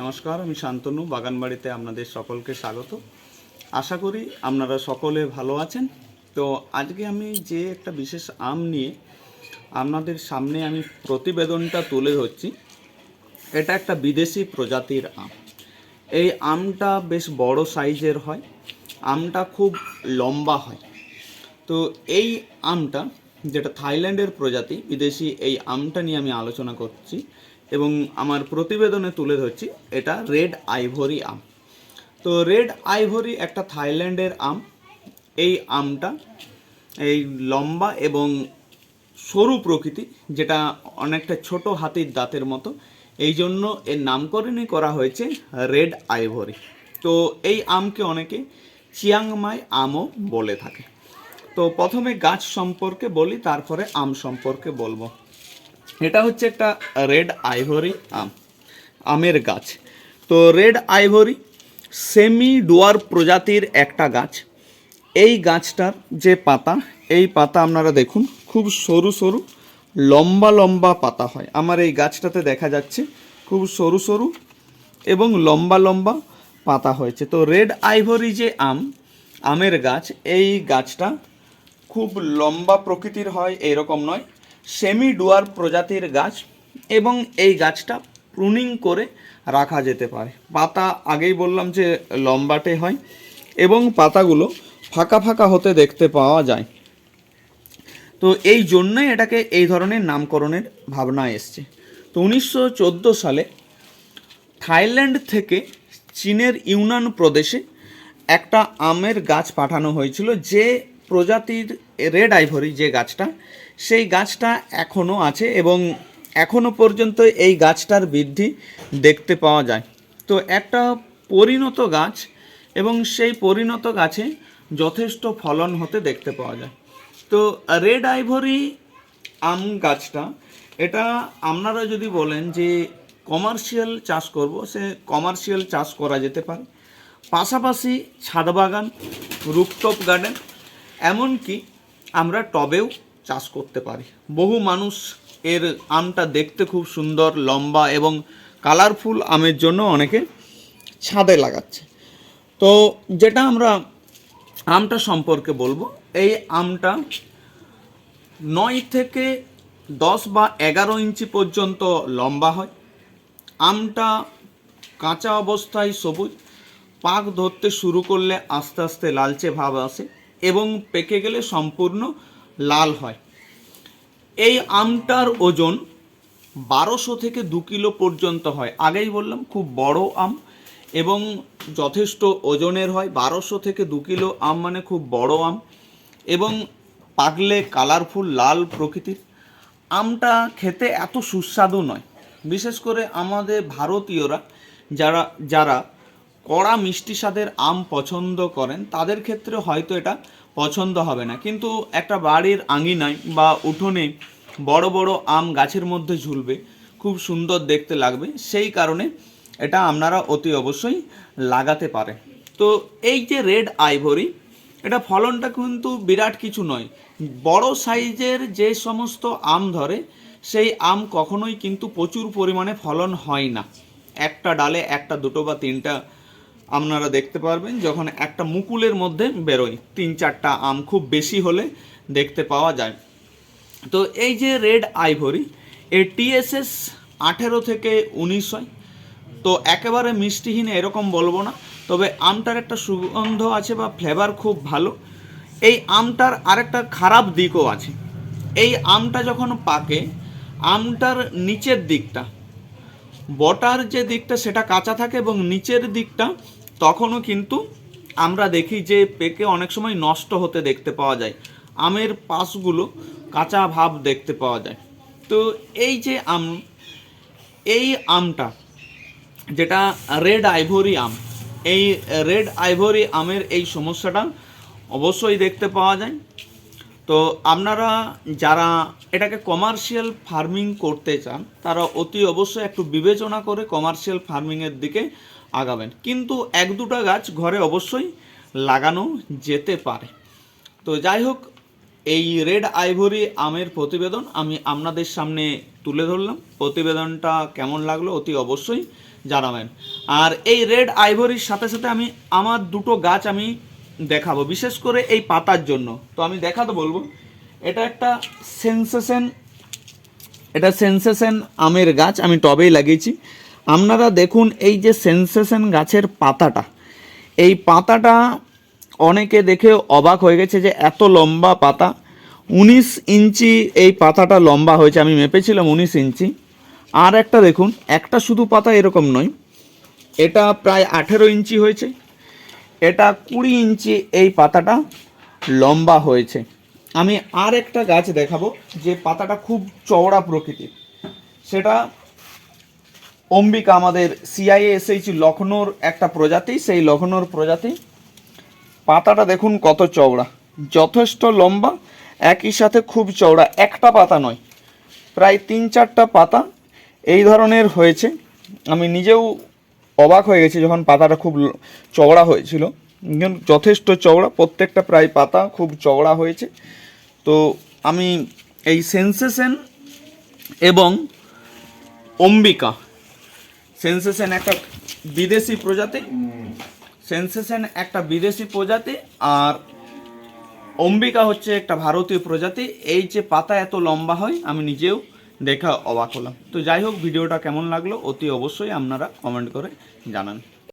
নমস্কার, আমি শান্তনু, বাগানবাড়িতে আপনাদের সকলকে স্বাগত। আশা করি আপনারা সকলে ভালো আছেন। তো আজকে আমি যে একটা বিশেষ আম নিয়ে আপনাদের সামনে আমি প্রতিবেদনটা তুলে ধরছি, এটা একটা বিদেশি প্রজাতির আম। এই আমটা বেশ বড় সাইজের হয়, আমটা খুব লম্বা হয়। তো এই আমটা, যেটা থাইল্যান্ডের প্রজাতি, বিদেশি এই আমটা নিয়ে আমি আলোচনা করছি এবং আমার প্রতিবেদনে তুলে ধরছি, এটা রেড আইভরি আম। তো রেড আইভরি একটা থাইল্যান্ডের আম। এই আমটা এই লম্বা এবং সরু প্রকৃতি, যেটা অনেকটা ছোট হাতির দাঁতের মতো। এই জন্য এর নামকরণই করা হয়েছে রেড আইভরি। তো এই আমকে অনেকে চিয়াংমাই আমও বলে থাকে। তো প্রথমে গাছ সম্পর্কে বলি, তারপরে আম সম্পর্কে বলব। এটা হচ্ছে একটা রেড আইভরি আম, আমের গাছ। তো রেড আইভরি সেমি ডুয়ার প্রজাতির একটা গাছ। এই গাছটার যে পাতা, এই পাতা আপনারা দেখুন, খুব সরু সরু, লম্বা লম্বা পাতা হয়। আমার এই গাছটাতে দেখা যাচ্ছে, খুব সরু সরু এবং লম্বা লম্বা পাতা হয়েছে। তো রেড আইভরি যে আম, আমের গাছ, এই গাছটা খুব লম্বা প্রকৃতির হয়, এরকম নয়। সেমি ডুয়ার প্রজাতির গাছ এবং এই গাছটা প্রুনিং করে রাখা যেতে পারে। পাতা আগেই বললাম যে লম্বাটে হয় এবং পাতাগুলো ফাঁকা ফাঁকা হতে দেখতে পাওয়া যায়। তো এই জন্যই এটাকে এই ধরনের নামকরণের ভাবনা এসছে। তো উনিশশো চোদ্দ সালে থাইল্যান্ড থেকে চীনের ইউনান প্রদেশে একটা আমের গাছ পাঠানো হয়েছিল যে প্রজাতির রেড আইভরি যে গাছটা সেই গাছটা এখনও আছে এবং এখনও পর্যন্ত এই গাছটার বৃদ্ধি দেখতে পাওয়া যায়। তো একটা পরিণত গাছ এবং সেই পরিণত গাছে যথেষ্ট ফলন হতে দেখতে পাওয়া যায়। তো রেড আইভরি আম গাছটা, এটা আপনারা যদি বলেন যে কমার্শিয়াল চাষ করব, সে কমার্শিয়াল চাষ করা যেতে পারে। পাশাপাশি ছাদ বাগান রুপটপ গার্ডেন, এমনকি আমরা টবেও চাষ করতে পারি। বহু মানুষ এর আমটা দেখতে খুব সুন্দর, লম্বা এবং কালারফুল আমের জন্য অনেকে ছাদে লাগাচ্ছে। তো যেটা আমরা আমটা সম্পর্কে বলব, এই আমটা নয় থেকে দশ বা এগারো ইঞ্চি পর্যন্ত লম্বা হয়। আমটা কাঁচা অবস্থায় সবুজ, পাক ধরতে শুরু করলে আস্তে আস্তে লালচে ভাব আসে এবং পেকে গেলে সম্পূর্ণ লাল হয়। এই আমটার ওজন বারোশো থেকে দু কিলো পর্যন্ত হয়। আগেই বললাম, খুব বড় আম এবং যথেষ্ট ওজনের হয়। বারোশো থেকে দু কিলো আম মানে খুব বড় আম এবং পাকলে কালারফুল, লাল প্রকৃতির। আমটা খেতে এত সুস্বাদু নয়। বিশেষ করে আমাদের ভারতীয়রা যারা যারা কড়া মিষ্টি স্বাদের আম পছন্দ করেন, তাদের ক্ষেত্রে হয়তো এটা পছন্দ হবে না। কিন্তু একটা বাড়ির আঙিনায় বা উঠোনে বড় বড় আম গাছের মধ্যে ঝুলবে, খুব সুন্দর দেখতে লাগবে। সেই কারণে এটা আপনারা অতি অবশ্যই লাগাতে পারে। তো এই যে রেড আইভরি, এটা ফলনটা কিন্তু বিরাট কিছু নয়। বড় সাইজের যে সমস্ত আম ধরে, সেই আম কখনোই কিন্তু প্রচুর পরিমাণে ফলন হয় না। একটা ডালে একটা, দুটো বা তিনটা আপনারা দেখতে পারবেন যখন একটা মুকুলের মধ্যে বেরোয়, তিন চারটা আম খুব বেশি হলে দেখতে পাওয়া যায়। তো এই যে রেড আইভরি, এর টিএসএস আঠেরো থেকে উনিশ হয়। তো একেবারে মিষ্টিহীন এরকম বলব না, তবে আমটার একটা সুগন্ধ আছে বা ফ্লেভার খুব ভালো। এই আমটার আরেকটা খারাপ দিকও আছে। এই আমটা যখন পাকে, আমটার নিচের দিকটা, বটার যে দিকটা সেটা কাঁচা থাকে এবং নিচের দিকটা তখনও কিন্তু আমরা দেখি যে পেকে অনেক সময় নষ্ট হতে দেখতে পাওয়া যায়। আমের পাশগুলো কাঁচা ভাব দেখতে পাওয়া যায়। তো এই যে আম, এই আমটা, যেটা রেড আইভরি আম, এই রেড আইভরি আমের এই সমস্যাটা অবশ্যই দেখতে পাওয়া যায়। তো আপনারা যারা এটাকে কমার্শিয়াল ফার্মিং করতে চান, তারা অতি অবশ্যই একটু বিবেচনা করে কমার্শিয়াল ফার্মিংয়ের দিকে আগাবেন। কিন্তু এক দুটো গাছ ঘরে অবশ্যই লাগানো যেতে পারে। তো যাই হোক, এই রেড আইভরি আমের প্রতিবেদন আমি আপনাদের সামনে তুলে ধরলাম। প্রতিবেদনটা কেমন লাগল অতি অবশ্যই জানাবেন। আর এই রেড আইভরির সাথে সাথে আমি আমার দুটো গাছ আমি দেখাবো, বিশেষ করে এই পাতার জন্য। তো আমি দেখাতে বলব, এটা একটা সেন্সেশন, এটা সেন্সেশন আমের গাছ, আমি টবেই লাগিয়েছি। আপনারা দেখুন এই যে সেন্সেশন গাছের পাতাটা, এই পাতাটা অনেকে দেখে অবাক হয়ে গেছে যে এত লম্বা পাতা। উনিশ ইঞ্চি এই পাতাটা লম্বা হয়েছে, আমি মেপেছিলাম উনিশ ইঞ্চি। আর একটা দেখুন, একটা শুধু পাতা এরকম নয়, এটা প্রায় আঠেরো ইঞ্চি হয়েছে। এটা কুড়ি ইঞ্চি এই পাতাটা লম্বা হয়েছে। আমি আর একটা গাছ দেখাবো যে পাতাটা খুব চওড়া প্রকৃতির। সেটা অম্বিকা আমাদের সিআইএ এসএইচ লখনৌর একটা প্রজাতি, সেই লখনৌর প্রজাতি। পাতাটা দেখুন কত চওড়া, যথেষ্ট লম্বা, একই সাথে খুব চওড়া, একটা পাতা নয়, প্রায় তিন চারটা পাতা এই ধরনের হয়েছে। আমি নিজেও অবাক হয়ে গেছি যখন পাতাটা খুব চওড়া হয়েছিল। যথেষ্ট চওড়া, প্রত্যেকটা প্রায় পাতা খুব চওড়া হয়েছে। তো আমি এই সেন্সেশন এবং অম্বিকা সেন্সেশন একটা বিদেশি প্রজাতি। সেন্সেশন একটা বিদেশি প্রজাতি আর অম্বিকা হচ্ছে একটা ভারতীয় প্রজাতি। এই যে পাতা এত লম্বা হয়, আমি নিজেও দেখা অবাক হলাম। তো যাই হোক, ভিডিওটা কেমন লাগল অতি অবশ্যই আপনারা কমেন্ট করে জানান।